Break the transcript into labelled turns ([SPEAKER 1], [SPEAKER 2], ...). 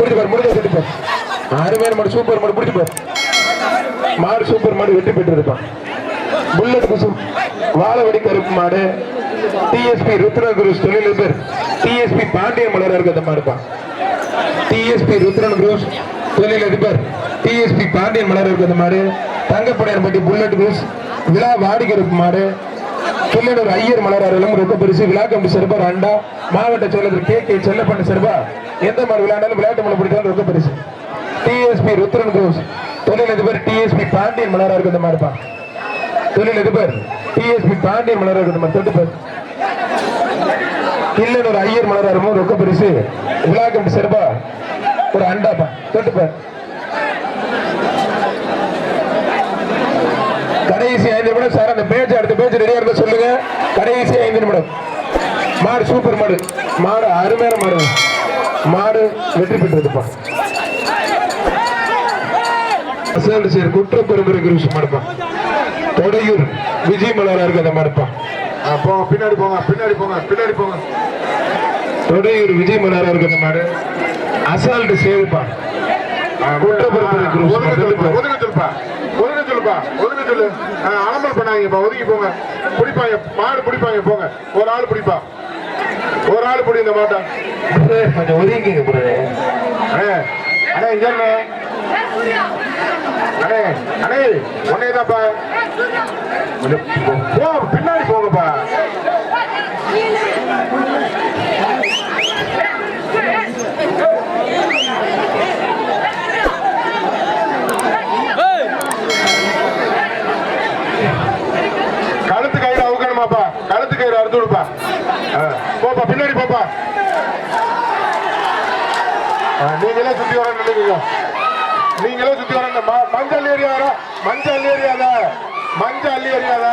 [SPEAKER 1] முடிச்சு பாரு முடிஞ்ச கட்டி பாரு. அருமையான மாடு சூப்பர் மாடு முடிச்சு பாரு. மாடு சூப்பர் மாடு வெற்றி பெற்றிருப்பான். புல்லட் குசும். வாழவடி கருப்பு மாடு. டிஎஸ்பி ருத்ரகுருஸ் தொழிலதிபர் டிஎஸ்பி பாண்டியன் மலரா இருக்கு அந்த மாடுப்பான் டிஎஸ்பி ருத்ரன் குரூஸ் தொழிலதிபர் டிஎஸ்பி பாண்டியன் மலர் இருக்கிற அந்த மாடு. தங்கப்படையார்பட்டி புல்லட் குரூஸ் விழா வாடிக்கருப்பு மாடு. கிள்ளனூர் ஐயர் மலராரிலும் ரொம்ப பெருசு. விழா கம்பி சிறப்பா ரெண்டா. மாவட்ட செயலர் கே கே செல்லப்பண்ண சிறப்பா எந்த மாதிரி விளையாண்டாலும் விளையாட்டு மலை பிடிக்கலாம் ரொம்ப பெருசு. டிஎஸ்பி ருத்ரன் குரூஸ் தொழிலதிபர் டிஎஸ்பி பாண்டியன் மலரா இருக்கு அந்த மாடுப்பா தொழிலதிபர் டிஎஸ்பி பாண்டியன் மலரா இருக்கு அந்த மாதிரி தொட்டு பாரு. கிள்ளனூர் ஐயர் மலராரமும் ரொக்க பரிசு. விழா கம்பி சிறப்பா ஒரு அண்டாப்பா. தொட்டுப்பார் கடைசி ஐந்து நிமிடம் சார் அந்த பேஜ் அடுத்த பேஜ் ரெடியா இருக்க சொல்லுங்க. கடைசி ஐந்து நிமிடம். மாடு சூப்பர் மாடு. மாடு அருமையான மாடு. மாடு வெற்றி பெற்றதுப்பா. அசால்ட் சார் குற்றப்பெரும்புரை மாடுப்பா. தொடையூர் விஜய் மலரா இருக்கு அந்த மாடுப்பா.
[SPEAKER 2] போங்க பின்னாடி போங்க பின்னாடி போங்க பின்னாடி போங்க.
[SPEAKER 1] தொடையூர் விஜய் மலரா இருக்கு அந்த மாடு. அசால்ட் சேருப்பா குற்றப்பெரும்புரை
[SPEAKER 2] ஒதுங்க சொல்லுப்பா. ஆ, அலம்பல் பண்ணாங்கப்பா ஒதுங்கி போங்க. பிடிப்பாங்க மாடு பிடிப்பாங்க போங்க. ஒரு ஆள் பிடிப்பா. ஒரு ஆள் பிடி இந்த மாட்டை.
[SPEAKER 1] கொஞ்சம் ஒதுங்கிங்க பிரதர்.
[SPEAKER 2] அண்ணே அண்ணே இங்க. அண்ணே அண்ணே உன்னையதாப்பா கொஞ்சம் போ- போ பின்னாடி கழுத்து கயிறு அறுத்து போப்பா பின்னாடி போப்பா. ஆ, நீங்களே சுத்தி வர நினைக்கிறீங்க நீங்களே சுத்தி வர மஞ்சள் ஏரியாரா மஞ்சள் ஏரியாதா மஞ்சள் ஏரியாத